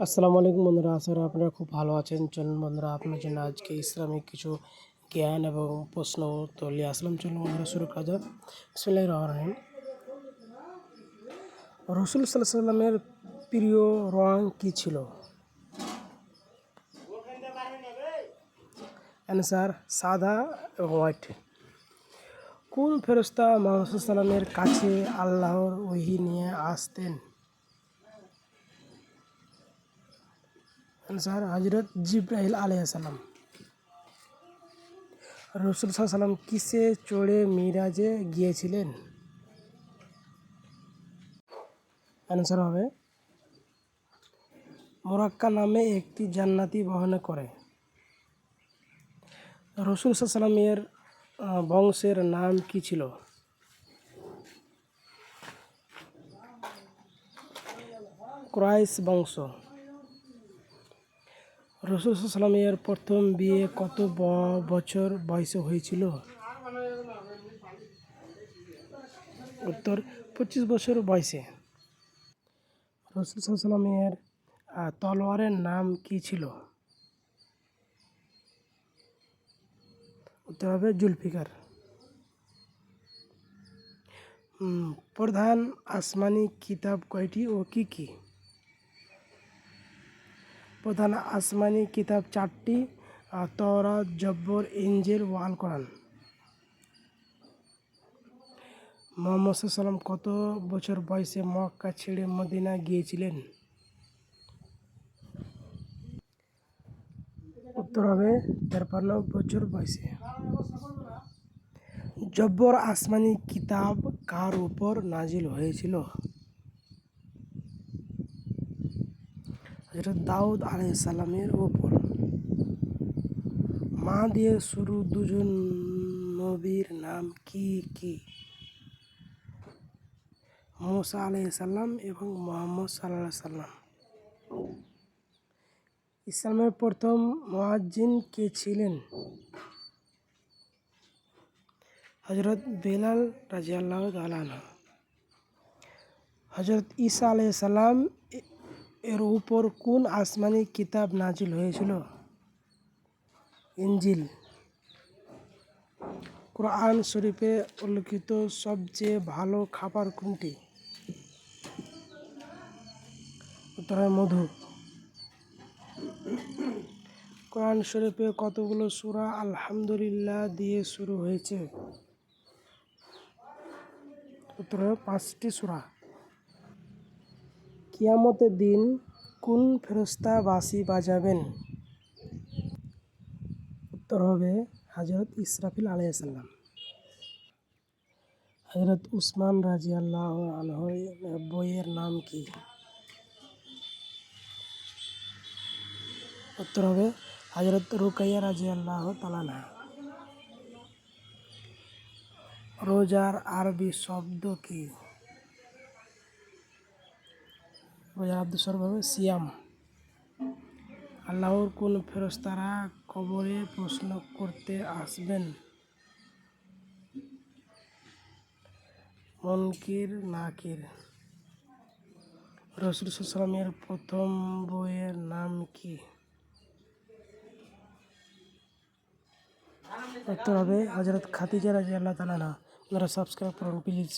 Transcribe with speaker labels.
Speaker 1: আসসালামু আলাইকুম বন্ধুরা আশা করি আপনারা খুব ভালো আছেন চলুন বন্ধুরা আপনার জন্য আজকে ইসলামিক কিছু জ্ঞান এবং প্রশ্ন উত্তর নিয়ে আসলাম চলুন বন্ধুরা শুরু করা যাক বিসমিল্লাহির রহমানির রহিম রসুল সাল্লাহ সাল্লামের প্রিয় রং কী ছিল অ্যান্সার সাদা এবং হোয়াইট কোন ফেরস্তা মোহাম্মদ সাল্লামের কাছে আল্লাহর ওহি নিয়ে আসতেন আনসার হজরত জিব্রাহিল আলাইসাল্লাম রসুল সাল্লাম কিসে চড়ে মিরাজে গিয়েছিলেন? অ্যান্সার হবে, মোরাক্কা নামে একটি জান্নাতি বহন করে। রসুল সাল্লামের বংশের নাম কি ছিল? ক্রাইস বংশ। রসুল সাল্লামের প্রথম বিয়ে কত বছর বয়সে হয়েছিল? উত্তর, পঁচিশ বছর বয়সে। রসুল সাল্লামের তলোয়ারের নাম কি ছিল? উত্তর হবে জুলফিকার। প্রধান আসমানি কিতাব কয়টি ও কি কি? প্রধান আসমানি কিতাব চারটি তওরাত, জব্বর ইঞ্জিল ও আল কোরআন। মোহাম্মদ সাল্লাম কত বছর বয়সে মক্কা ছেড়ে মদিনা গিয়েছিলেন? উত্তর হবে তেরপান্ন বছর বয়সে। জব্বর আসমানি কিতাব কার উপর নাজিল হয়েছিল? হজরত দাউদ আলাইসাল্লামের ওপর। মা দিয়ে শুরু দুজন নবীর নাম কি কি? মোসা আলাইসাল্লাম এবং মোহাম্মদ সাল্লাহ সাল্লাম। ইসলামের প্রথম মুয়াজ্জিন কে ছিলেন? হজরত বেলাল রাজিয়াল্লাহ তালানা হজরত ঈসা আলাইসাল্লাম এর উপর কোন আসমানি কিতাব নাজিল হয়েছিল? ইঞ্জিল কোরআন শরীফে উল্লিখিত সবচেয়ে ভালো খাবার কোনটি? উত্তর মধু। কোরআন শরীফে কতগুলো সূরা আলহামদুলিল্লাহ দিয়ে শুরু হয়েছে? উত্তর পাঁচটি সূরা। কিয়ামতের দিন কোন ফেরস্তা বাসি বাজাবেন? উত্তর হবে হজরত ইসরাফিল আলাইসাল্লাম হজরত উসমান রাজি আল্লাহ বইয়ের নাম কি? উত্তর হবে হজরত রুকাইয়া রাজি আল্লাহ তালানা রোজার আরবি শব্দ কি? রোজার হবে সিয়াম। আল্লাহর কোন ফেরস্তারা কবরে প্রশ্ন করতে আসবেন? মনকির, নাকির? রসুল সাল্লামের প্রথম বইয়ের নাম কি? উত্তর হবে হজরত খাতিজা রাজি আল্লাহ তালা আপনারা সাবস্ক্রাইব করুন, প্লিজ।